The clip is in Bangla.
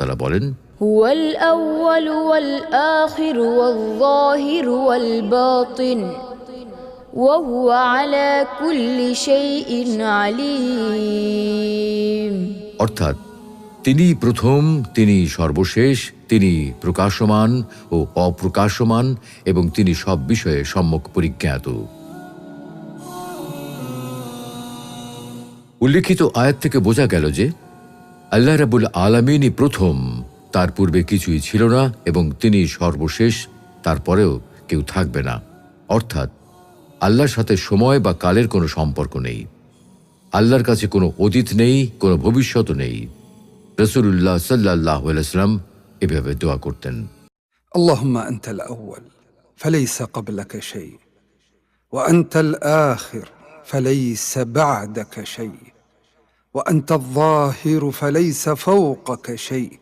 আল্লাহ তালা বলেন অর্থাৎ তিনি প্রথম তিনি সর্বশেষ তিনি প্রকাশমান ও অপ্রকাশমান এবং তিনি সব বিষয়ে সম্যক পরিজ্ঞাত। উল্লেখিত আয়াত থেকে বোঝা গেল যে আল্লাহ রাবুল আলমিনই প্রথম তার পূর্বে কিছুই ছিল না এবং তিনি সর্বশেষ তারপরেও কেউ থাকবে না অর্থাৎ আল্লাহর সাথে সময় বা কালের কোনো সম্পর্ক নেই আল্লাহর কাছে কোনো অতীত নেই কোনো ভবিষ্যৎ নেই রসুল্লাহ সাল্লাহ সাল্লাম এভাবে দোয়া করতেন اللهم انت الاول فليس قبلك شيء وانت الاخر فليس بعدك شيء وأنت الظاهر فليس فوقك شيء.